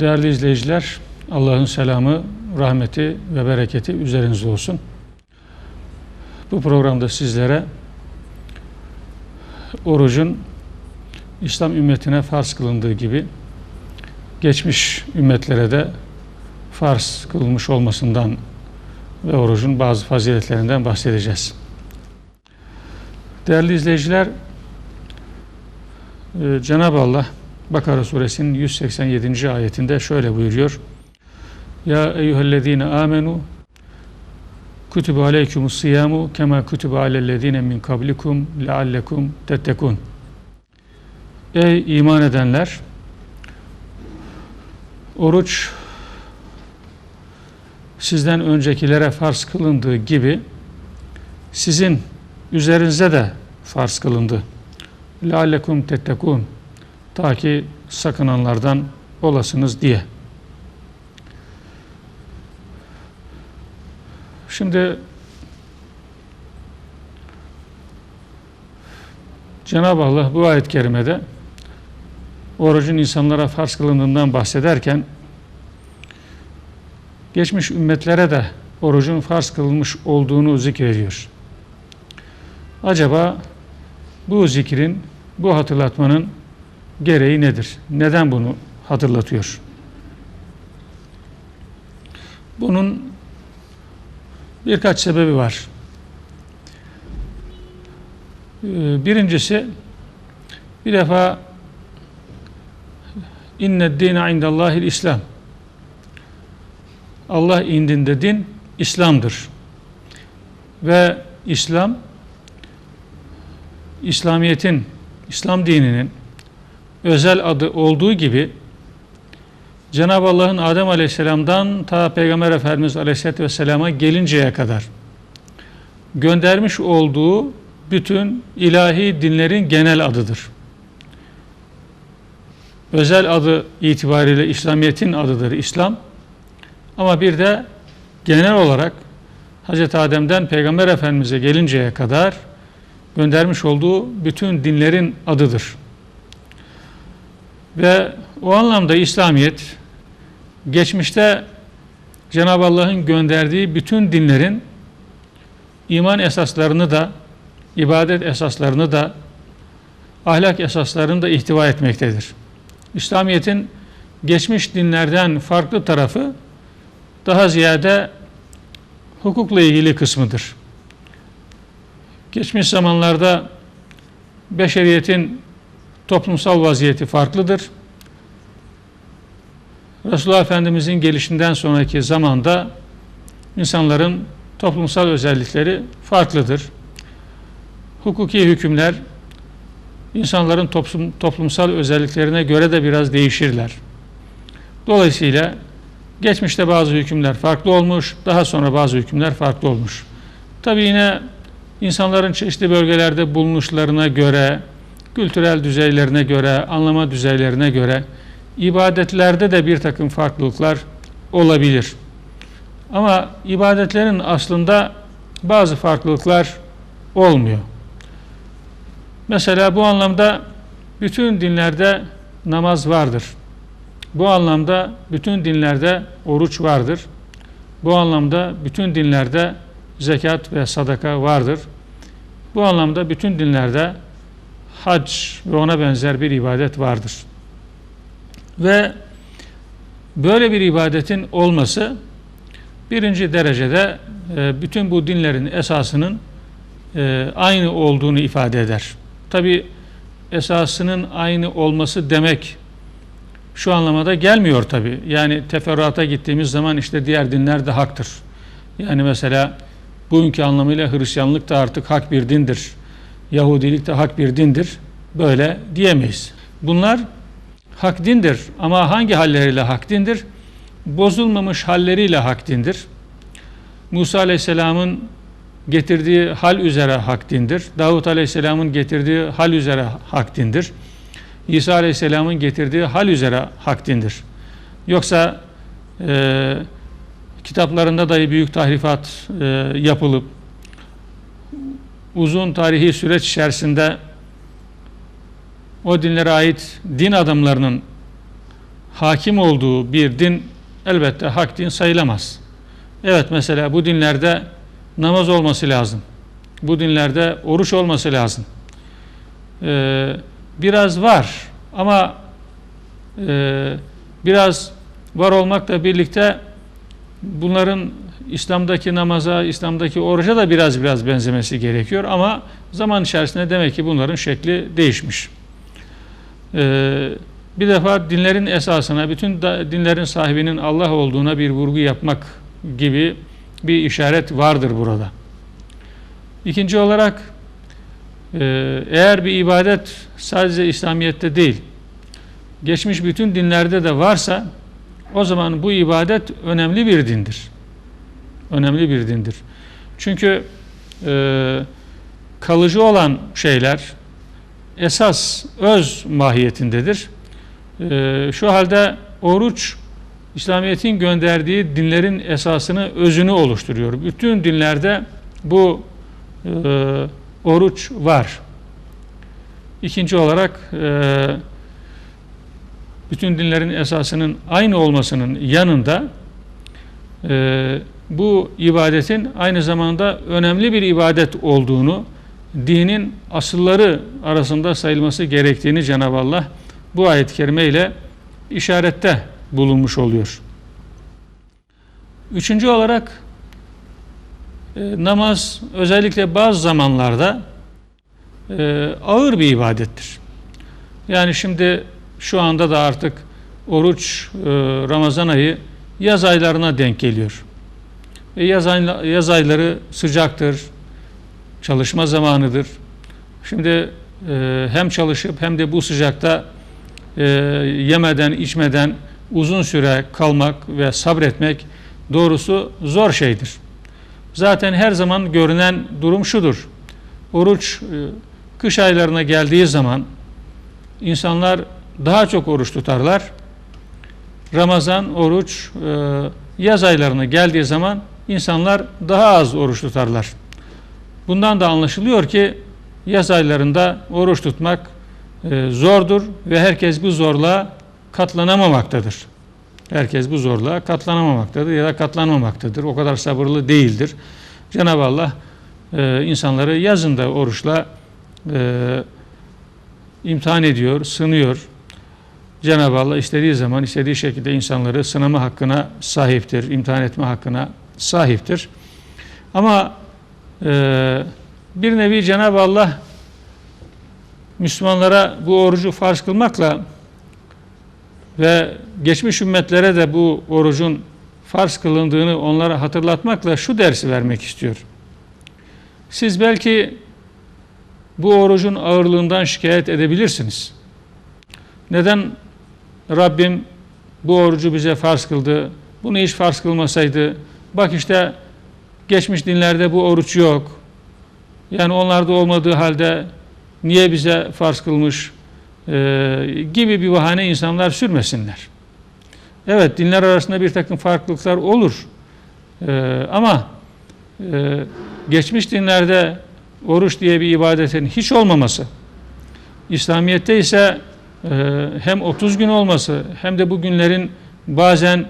Değerli izleyiciler, Allah'ın selamı, rahmeti ve bereketi üzerinizde olsun. Bu programda sizlere orucun İslam ümmetine farz kılındığı gibi geçmiş ümmetlere de farz kılınmış olmasından ve orucun bazı faziletlerinden bahsedeceğiz. Değerli izleyiciler, e, Cenab-ı Allah Bakara suresinin 187. ayetinde şöyle buyuruyor. Ya eyyühellezine amenu kutibu aleykumus siyamu kema kutibu alellezine min kablikum leallekum tettekun. Ey iman edenler! Oruç sizden öncekilere farz kılındığı gibi sizin üzerinize de farz kılındı. Leallekum tettekun. Ta ki sakınanlardan olasınız diye. Şimdi Cenab-ı Allah bu ayet-i kerimede orucun insanlara farz kılındığından bahsederken geçmiş ümmetlere de orucun farz kılınmış olduğunu zikrediyor. Acaba bu zikrin, bu hatırlatmanın gereği nedir? Neden bunu hatırlatıyor? Bunun birkaç sebebi var. Ee, birincisi bir defa inne dine indallahil İslam. Allah indinde din İslam'dır. Ve İslam İslamiyet'in, İslam dininin özel adı olduğu gibi Cenab-ı Allah'ın Adem Aleyhisselam'dan ta Peygamber Efendimiz Aleyhisselatü Vesselam'a gelinceye kadar göndermiş olduğu bütün ilahi dinlerin genel adıdır. Özel adı itibariyle İslamiyet'in adıdır İslam. Ama bir de genel olarak Hz. Adem'den Peygamber Efendimiz'e gelinceye kadar göndermiş olduğu bütün dinlerin adıdır. Ve o anlamda İslamiyet geçmişte Cenab-ı Allah'ın gönderdiği bütün dinlerin iman esaslarını da ibadet esaslarını da ahlak esaslarını da ihtiva etmektedir. İslamiyet'in geçmiş dinlerden farklı tarafı daha ziyade hukukla ilgili kısmıdır. Geçmiş zamanlarda beşeriyetin toplumsal vaziyeti farklıdır. Resulullah Efendimizin gelişinden sonraki zamanda insanların toplumsal özellikleri farklıdır. Hukuki hükümler insanların toplum, toplumsal özelliklerine göre de biraz değişirler. Dolayısıyla geçmişte bazı hükümler farklı olmuş, daha sonra bazı hükümler farklı olmuş. Tabi yine insanların çeşitli bölgelerde bulunuşlarına göre, kültürel düzeylerine göre, anlama düzeylerine göre ibadetlerde de bir takım farklılıklar olabilir. Ama ibadetlerin aslında bazı farklılıklar olmuyor. Mesela bu anlamda bütün dinlerde namaz vardır. Bu anlamda bütün dinlerde oruç vardır. Bu anlamda bütün dinlerde zekat ve sadaka vardır. Bu anlamda bütün dinlerde hac ve ona benzer bir ibadet vardır. Ve böyle bir ibadetin olması birinci derecede e, bütün bu dinlerin esasının e, aynı olduğunu ifade eder. Tabi esasının aynı olması demek şu anlamada gelmiyor tabi. Yani teferruata gittiğimiz zaman işte diğer dinler de haktır. Yani mesela bugünkü anlamıyla Hristiyanlık da artık hak bir dindir. Yahudilik de hak bir dindir. Böyle diyemeyiz. Bunlar hak dindir ama hangi halleriyle hak dindir? Bozulmamış halleriyle hak dindir. Musa Aleyhisselam'ın getirdiği hal üzere hak dindir. Davut Aleyhisselam'ın getirdiği hal üzere hak dindir. İsa Aleyhisselam'ın getirdiği hal üzere hak dindir. Yoksa e, kitaplarında dahi büyük tahrifat e, yapılıp uzun tarihi süreç içerisinde o dinlere ait din adamlarının hakim olduğu bir din elbette hak din sayılamaz. Evet mesela bu dinlerde namaz olması lazım. Bu dinlerde oruç olması lazım. Ee, biraz var ama e, biraz var olmakla birlikte bunların İslam'daki namaza, İslam'daki oruca da biraz biraz benzemesi gerekiyor ama zaman içerisinde demek ki bunların şekli değişmiş. Ee, bir defa dinlerin esasına, bütün dinlerin sahibinin Allah olduğuna bir vurgu yapmak gibi bir işaret vardır burada. İkinci olarak e, eğer bir ibadet sadece İslamiyet'te değil, geçmiş bütün dinlerde de varsa o zaman bu ibadet önemli bir dindir. Önemli bir dindir. Çünkü e, kalıcı olan şeyler esas öz mahiyetindedir. E, şu halde oruç İslamiyet'in gönderdiği dinlerin esasını, özünü oluşturuyor. Bütün dinlerde bu e, oruç var. İkinci olarak e, bütün dinlerin esasının aynı olmasının yanında e, bu ibadetin aynı zamanda önemli bir ibadet olduğunu, dinin asılları arasında sayılması gerektiğini Cenab-ı Allah bu ayet-i kerime ile işarette bulunmuş oluyor. Üçüncü olarak e, namaz özellikle bazı zamanlarda e, ağır bir ibadettir. Yani şimdi şu anda da artık oruç e, Ramazan ayı yaz aylarına denk geliyor. E, yaz, ay, yaz ayları sıcaktır, çalışma zamanıdır. Şimdi e, hem çalışıp hem de bu sıcakta e, yemeden içmeden uzun süre kalmak ve sabretmek doğrusu zor şeydir. Zaten her zaman görünen durum şudur. Oruç e, kış aylarına geldiği zaman insanlar daha çok oruç tutarlar. Ramazan, oruç e, yaz aylarına geldiği zaman insanlar daha az oruç tutarlar. Bundan da anlaşılıyor ki yaz aylarında oruç tutmak e, zordur ve herkes bu zorluğa katlanamamaktadır. Herkes bu zorluğa katlanamamaktadır ya da katlanmamaktadır. O kadar sabırlı değildir. Cenab-ı Allah e, insanları yazında oruçla e, imtihan ediyor, sınıyor. Cenab-ı Allah istediği zaman istediği şekilde insanları sınama hakkına sahiptir, imtihan etme hakkına sahiptir. Ama e, bir nevi Cenab-ı Allah Müslümanlara bu orucu farz kılmakla ve geçmiş ümmetlere de bu orucun farz kılındığını onlara hatırlatmakla şu dersi vermek istiyor. Siz belki bu orucun ağırlığından şikayet edebilirsiniz. Neden Rabbim bu orucu bize farz kıldı? Bunu hiç farz kılmasaydı. Bak işte geçmiş dinlerde bu oruç yok. Yani onlarda olmadığı halde niye bize farz kılmış e, gibi bir bahane insanlar sürmesinler. Evet dinler arasında bir takım farklılıklar olur. E, ama e, geçmiş dinlerde oruç diye bir ibadetin hiç olmaması, İslamiyet'te ise e, hem 30 gün olması hem de bu günlerin bazen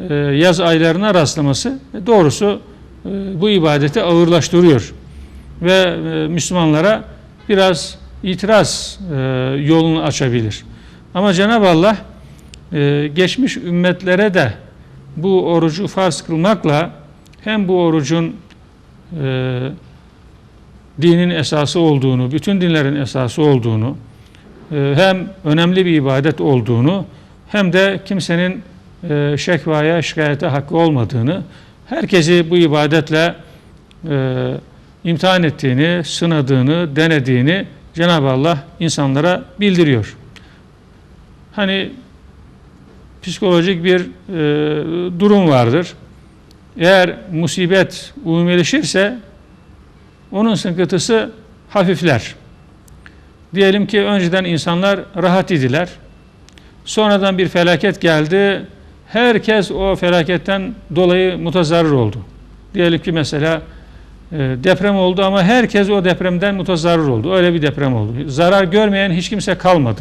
e, yaz aylarına rastlaması e, doğrusu e, bu ibadeti ağırlaştırıyor ve Müslümanlara biraz itiraz yolunu açabilir. Ama Cenab-ı Allah geçmiş ümmetlere de bu orucu farz kılmakla hem bu orucun dinin esası olduğunu, bütün dinlerin esası olduğunu, hem önemli bir ibadet olduğunu, hem de kimsenin e, şekvaya, şikayete hakkı olmadığını, herkesi bu ibadetle e, imtihan ettiğini, sınadığını, denediğini Cenab-ı Allah insanlara bildiriyor. Hani psikolojik bir e, durum vardır. Eğer musibet umumeleşirse onun sıkıntısı hafifler. Diyelim ki önceden insanlar rahat idiler. Sonradan bir felaket geldi. Herkes o felaketten dolayı mutazarrır oldu. Diyelim ki mesela e, deprem oldu ama herkes o depremden mutazarrır oldu. Öyle bir deprem oldu. Zarar görmeyen hiç kimse kalmadı.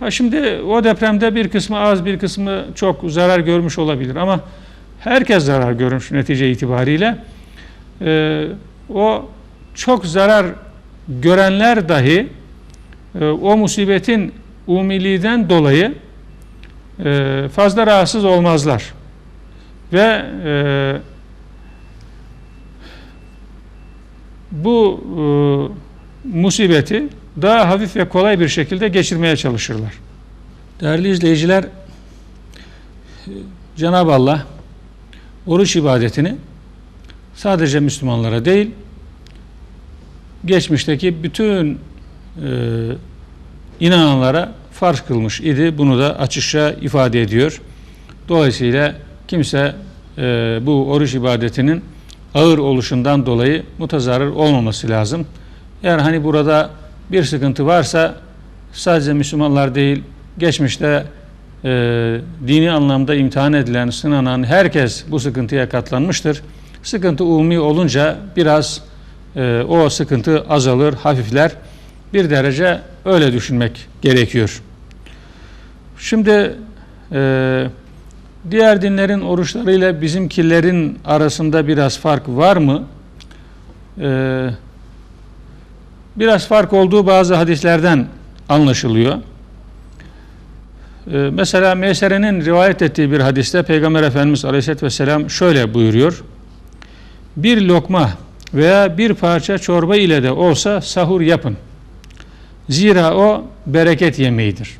Ha şimdi o depremde bir kısmı az bir kısmı çok zarar görmüş olabilir ama herkes zarar görmüş netice itibariyle. Ee, o çok zarar görenler dahi e, o musibetin umiliğinden dolayı e, fazla rahatsız olmazlar. Ve e, bu e, musibeti daha hafif ve kolay bir şekilde geçirmeye çalışırlar. Değerli izleyiciler, Cenab-ı Allah oruç ibadetini sadece Müslümanlara değil, geçmişteki bütün e, inananlara farz kılmış idi. Bunu da açıkça ifade ediyor. Dolayısıyla kimse e, bu oruç ibadetinin ağır oluşundan dolayı mutazarrır olmaması lazım. Eğer hani burada bir sıkıntı varsa sadece Müslümanlar değil, geçmişte e, dini anlamda imtihan edilen, sınanan herkes bu sıkıntıya katlanmıştır. Sıkıntı umumi olunca biraz e, o sıkıntı azalır, hafifler. Bir derece öyle düşünmek gerekiyor. Şimdi e, diğer dinlerin oruçlarıyla bizimkilerin arasında biraz fark var mı? E, biraz fark olduğu bazı hadislerden anlaşılıyor. E, mesela Meysere'nin rivayet ettiği bir hadiste Peygamber Efendimiz Aleyhisselatü Vesselam şöyle buyuruyor. Bir lokma veya bir parça çorba ile de olsa sahur yapın. Zira o bereket yemeğidir.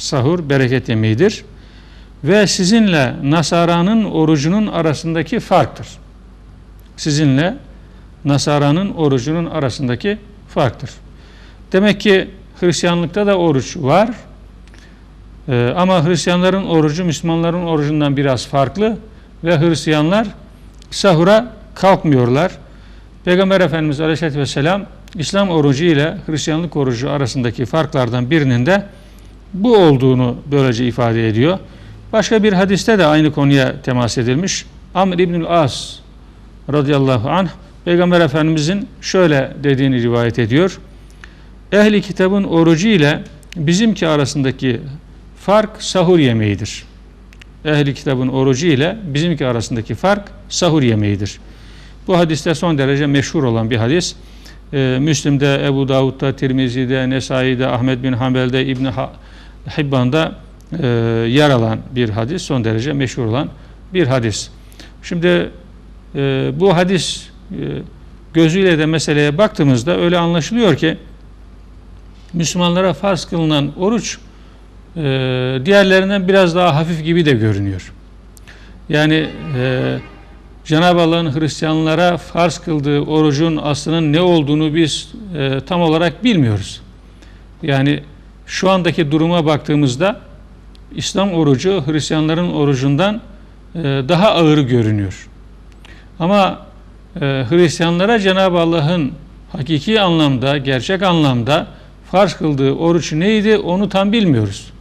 Sahur bereket yemeğidir. Ve sizinle Nasara'nın orucunun arasındaki farktır. Sizinle Nasara'nın orucunun arasındaki farktır. Demek ki Hristiyanlıkta da oruç var. Ee, ama Hristiyanların orucu Müslümanların orucundan biraz farklı ve Hristiyanlar sahura kalkmıyorlar. Peygamber Efendimiz Aleyhisselatü Vesselam İslam orucu ile Hristiyanlık orucu arasındaki farklardan birinin de bu olduğunu böylece ifade ediyor. Başka bir hadiste de aynı konuya temas edilmiş. Amr İbnül As radıyallahu anh Peygamber Efendimizin şöyle dediğini rivayet ediyor. Ehli kitabın orucu ile bizimki arasındaki fark sahur yemeğidir. Ehli kitabın orucu ile bizimki arasındaki fark sahur yemeğidir. Bu hadiste son derece meşhur olan bir hadis. Ee, Müslim'de, Ebu Davud'da, Tirmizi'de, Nesai'de, Ahmet bin Hanbel'de, İbn Hibban'da e, yer alan bir hadis. Son derece meşhur olan bir hadis. Şimdi e, bu hadis e, gözüyle de meseleye baktığımızda öyle anlaşılıyor ki Müslümanlara farz kılınan oruç e, diğerlerinden biraz daha hafif gibi de görünüyor. Yani e, Cenab-ı Allah'ın Hristiyanlara farz kıldığı orucun aslının ne olduğunu biz e, tam olarak bilmiyoruz. Yani şu andaki duruma baktığımızda İslam orucu Hristiyanların orucundan e, daha ağır görünüyor. Ama e, Hristiyanlara Cenab-ı Allah'ın hakiki anlamda, gerçek anlamda farz kıldığı oruç neydi onu tam bilmiyoruz.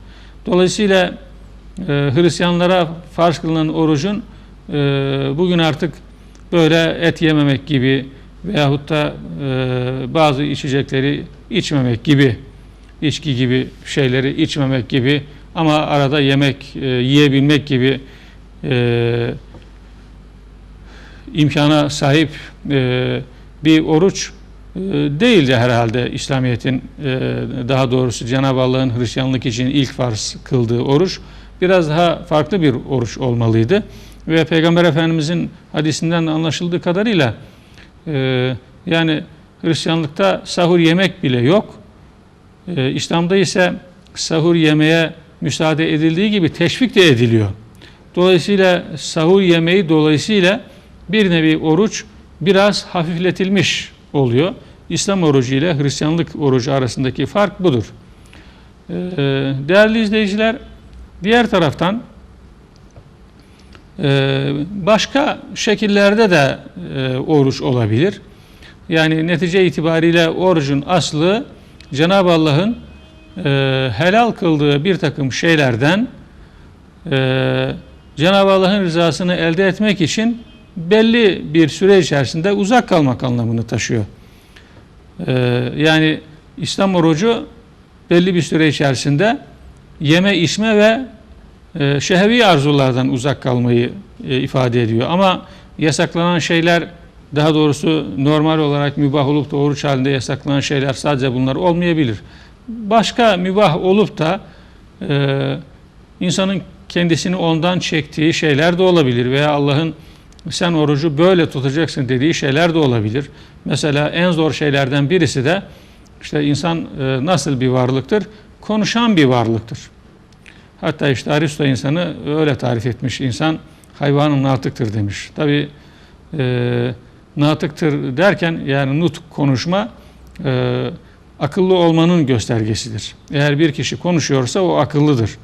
Dolayısıyla e, Hristiyanlara farz kılınan orucun bugün artık böyle et yememek gibi veyahut da bazı içecekleri içmemek gibi, içki gibi şeyleri içmemek gibi ama arada yemek e, yiyebilmek gibi e, imkana sahip e, bir oruç e, değildi herhalde İslamiyet'in e, daha doğrusu Cenab-ı Allah'ın Hristiyanlık için ilk farz kıldığı oruç biraz daha farklı bir oruç olmalıydı ve Peygamber Efendimizin hadisinden anlaşıldığı kadarıyla e, yani Hristiyanlıkta sahur yemek bile yok. E, İslam'da ise sahur yemeye müsaade edildiği gibi teşvik de ediliyor. Dolayısıyla sahur yemeği dolayısıyla bir nevi oruç biraz hafifletilmiş oluyor. İslam orucu ile Hristiyanlık orucu arasındaki fark budur. Ee, değerli izleyiciler, diğer taraftan e, başka şekillerde de e, oruç olabilir. Yani netice itibariyle orucun aslı Cenab-ı Allah'ın e, helal kıldığı bir takım şeylerden Cenab-ı Allah'ın rızasını elde etmek için belli bir süre içerisinde uzak kalmak anlamını taşıyor. Ee, yani İslam orucu belli bir süre içerisinde yeme içme ve e, şehvi arzulardan uzak kalmayı e, ifade ediyor. Ama yasaklanan şeyler daha doğrusu normal olarak mübah olup da oruç halinde yasaklanan şeyler sadece bunlar olmayabilir. Başka mübah olup da e, insanın kendisini ondan çektiği şeyler de olabilir veya Allah'ın sen orucu böyle tutacaksın dediği şeyler de olabilir. Mesela en zor şeylerden birisi de işte insan e, nasıl bir varlıktır? Konuşan bir varlıktır. Hatta işte Aristo insanı öyle tarif etmiş. İnsan hayvanın natıktır demiş. Tabi e, natıktır derken yani nut konuşma e, akıllı olmanın göstergesidir. Eğer bir kişi konuşuyorsa o akıllıdır.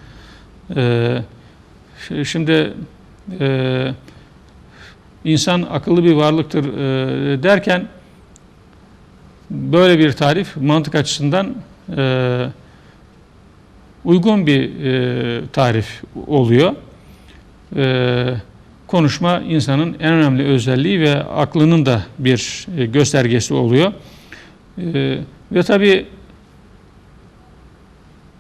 E, şimdi e, insan akıllı bir varlıktır e, derken böyle bir tarif mantık açısından e, uygun bir e, tarif oluyor. E, konuşma insanın en önemli özelliği ve aklının da bir e, göstergesi oluyor. E, ve tabi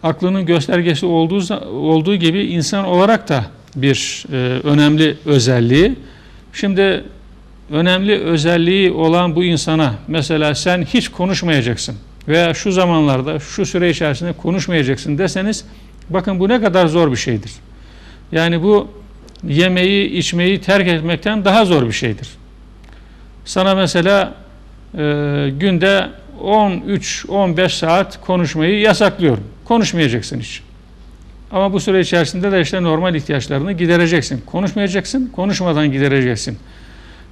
aklının göstergesi olduğu, olduğu gibi insan olarak da bir e, önemli özelliği. Şimdi önemli özelliği olan bu insana mesela sen hiç konuşmayacaksın veya şu zamanlarda şu süre içerisinde konuşmayacaksın deseniz bakın bu ne kadar zor bir şeydir. Yani bu yemeği içmeyi terk etmekten daha zor bir şeydir. Sana mesela e, günde 13-15 saat konuşmayı yasaklıyorum. Konuşmayacaksın hiç. Ama bu süre içerisinde de işte normal ihtiyaçlarını gidereceksin. Konuşmayacaksın, konuşmadan gidereceksin.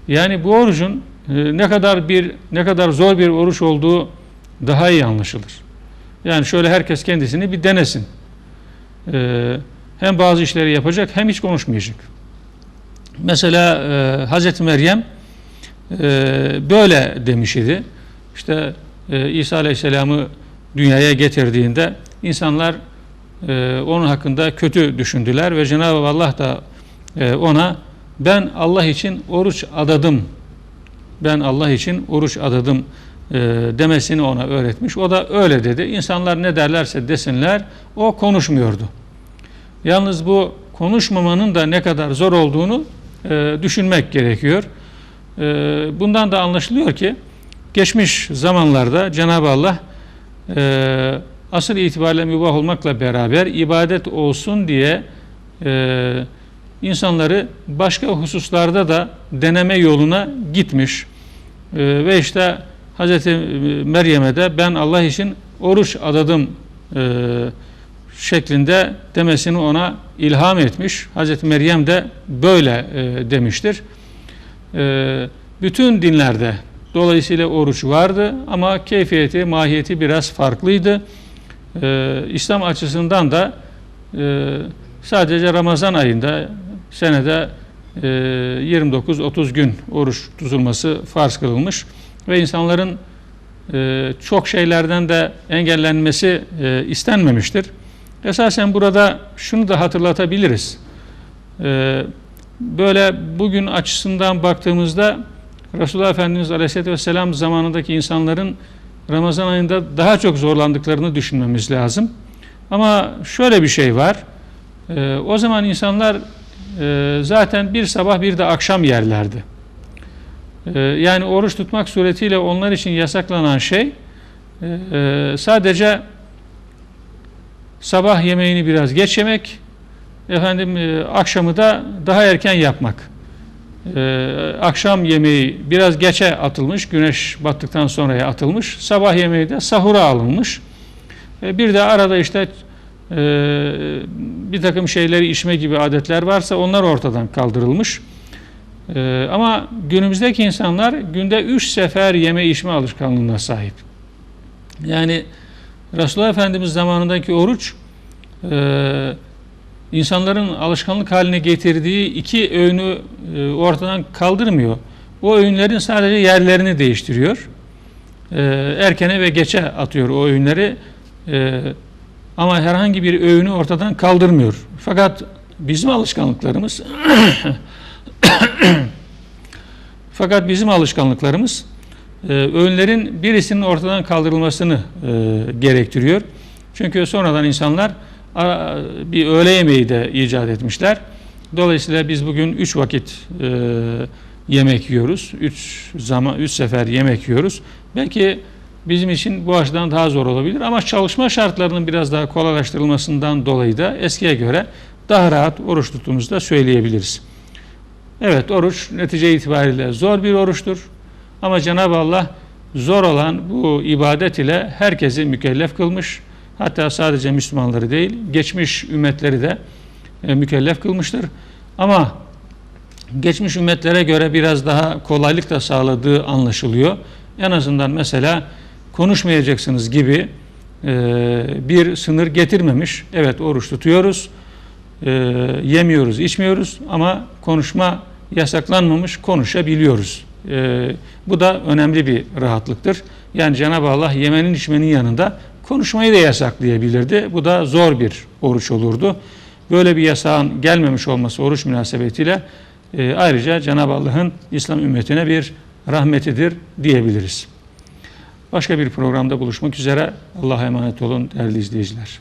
Yani bu orucun e, ne kadar bir ne kadar zor bir oruç olduğu daha iyi anlaşılır. Yani şöyle herkes kendisini bir denesin. Ee, hem bazı işleri yapacak hem hiç konuşmayacak. Mesela e, Hazreti Meryem e, böyle demiş idi. İşte e, İsa Aleyhisselam'ı dünyaya getirdiğinde insanlar e, onun hakkında kötü düşündüler ve Cenab-ı Allah da e, ona ben Allah için oruç adadım ben Allah için oruç adadım e, demesini ona öğretmiş. O da öyle dedi. İnsanlar ne derlerse desinler o konuşmuyordu. Yalnız bu konuşmamanın da ne kadar zor olduğunu e, düşünmek gerekiyor. E, bundan da anlaşılıyor ki geçmiş zamanlarda Cenab-ı Allah e, asıl itibariyle mübah olmakla beraber ibadet olsun diye e, insanları başka hususlarda da deneme yoluna gitmiş. E, ve işte Hz. Meryem'e de ben Allah için oruç adadım e, şeklinde demesini ona ilham etmiş. Hz. Meryem de böyle e, demiştir. E, bütün dinlerde dolayısıyla oruç vardı ama keyfiyeti, mahiyeti biraz farklıydı. E, İslam açısından da e, sadece Ramazan ayında senede e, 29-30 gün oruç tutulması farz kılınmış ve insanların e, çok şeylerden de engellenmesi e, istenmemiştir. Esasen burada şunu da hatırlatabiliriz. E, böyle bugün açısından baktığımızda Resulullah Efendimiz Aleyhisselatü Vesselam zamanındaki insanların Ramazan ayında daha çok zorlandıklarını düşünmemiz lazım. Ama şöyle bir şey var. E, o zaman insanlar e, zaten bir sabah bir de akşam yerlerdi. Ee, yani oruç tutmak suretiyle onlar için yasaklanan şey e, e, sadece sabah yemeğini biraz geç yemek, efendim e, akşamı da daha erken yapmak. Akşam yemeği biraz geçe atılmış, güneş battıktan sonraya atılmış. Sabah yemeği de sahura alınmış. Bir de arada işte bir takım şeyleri içme gibi adetler varsa onlar ortadan kaldırılmış. Ee, ama günümüzdeki insanlar günde üç sefer yeme içme alışkanlığına sahip. Yani Resulullah Efendimiz zamanındaki oruç e, insanların alışkanlık haline getirdiği iki öğünü e, ortadan kaldırmıyor. O öğünlerin sadece yerlerini değiştiriyor. E, erkene ve geçe atıyor o öğünleri. E, ama herhangi bir öğünü ortadan kaldırmıyor. Fakat bizim alışkanlıklarımız Fakat bizim alışkanlıklarımız e, öğünlerin birisinin ortadan kaldırılmasını e, gerektiriyor. Çünkü sonradan insanlar bir öğle yemeği de icat etmişler. Dolayısıyla biz bugün üç vakit e, yemek yiyoruz. Üç zaman, üç sefer yemek yiyoruz. Belki bizim için bu açıdan daha zor olabilir ama çalışma şartlarının biraz daha kolaylaştırılmasından dolayı da eskiye göre daha rahat oruç tuttuğumuzu da söyleyebiliriz. Evet oruç netice itibariyle zor bir oruçtur. Ama Cenab-ı Allah zor olan bu ibadet ile herkesi mükellef kılmış. Hatta sadece Müslümanları değil, geçmiş ümmetleri de e, mükellef kılmıştır. Ama geçmiş ümmetlere göre biraz daha kolaylık da sağladığı anlaşılıyor. En azından mesela konuşmayacaksınız gibi e, bir sınır getirmemiş. Evet oruç tutuyoruz, e, yemiyoruz, içmiyoruz ama konuşma yasaklanmamış, konuşabiliyoruz. E, bu da önemli bir rahatlıktır. Yani Cenab-ı Allah yemenin içmenin yanında konuşmayı da yasaklayabilirdi. Bu da zor bir oruç olurdu. Böyle bir yasağın gelmemiş olması oruç münasebetiyle e, ayrıca Cenab-ı Allah'ın İslam ümmetine bir rahmetidir diyebiliriz. Başka bir programda buluşmak üzere. Allah'a emanet olun değerli izleyiciler.